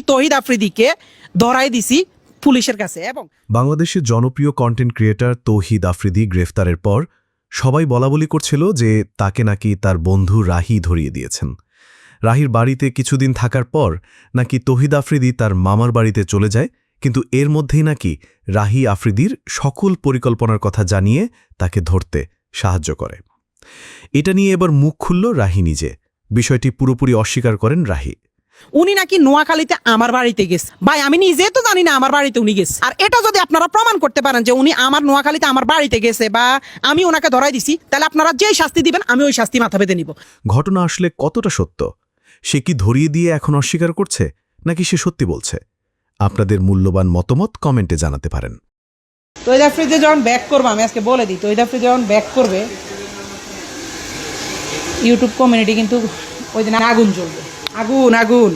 তহিদ আফ্রিদিকে ধরাই দিছি পুলিশের কাছে এবং বাংলাদেশের জনপ্রিয় কন্টেন্ট ক্রিয়েটর তৌহিদ আফ্রিদি গ্রেফতারের পর সবাই বলাবলি করছিল যে তাকে নাকি তার বন্ধু রাহি ধরিয়ে দিয়েছেন। রাহির বাড়িতে কিছুদিন থাকার পর নাকি তহিদ আফ্রিদি তার মামার বাড়িতে চলে যায়, কিন্তু এর মধ্যেই নাকি রাহি আফ্রিদির সকল পরিকল্পনার কথা জানিয়ে তাকে ধরতে সাহায্য করে। এটা নিয়ে এবার মুখ খুলল রাহি নিজে। বিষয়টি পুরোপুরি অস্বীকার করেন রাহি। উনি নাকি নোয়াখালীতে আমার বাড়িতে গেছে। ভাই আমি নিজে তো জানি না আমার বাড়িতে উনি গেছে। আর এটা যদি আপনারা প্রমাণ করতে পারেন যে উনি আমার নোয়াখালীতে আমার বাড়িতে গেছে বা আমি ওনাকে ধরাই দিছি তাহলে আপনারা যেই শাস্তি দিবেন আমি ওই শাস্তি মাথা বেঁধে নিব। ঘটনা আসলে কতটা সত্য? সে কি ধরিয়ে দিয়ে এখন অস্বীকার করছে নাকি সে সত্যি বলছে? আপনাদের মূল্যবান মতামত কমেন্টে জানাতে পারেন। তৈদ আফ্রিদি যখন ব্যাক করব আমি আজকে বলে দিই তৈদ আফ্রিদি যখন ব্যাক করবে ইউটিউব কমিউনিটি কিন্তু ওই দিন আগুন জ্বলবে। আগুন আগুন।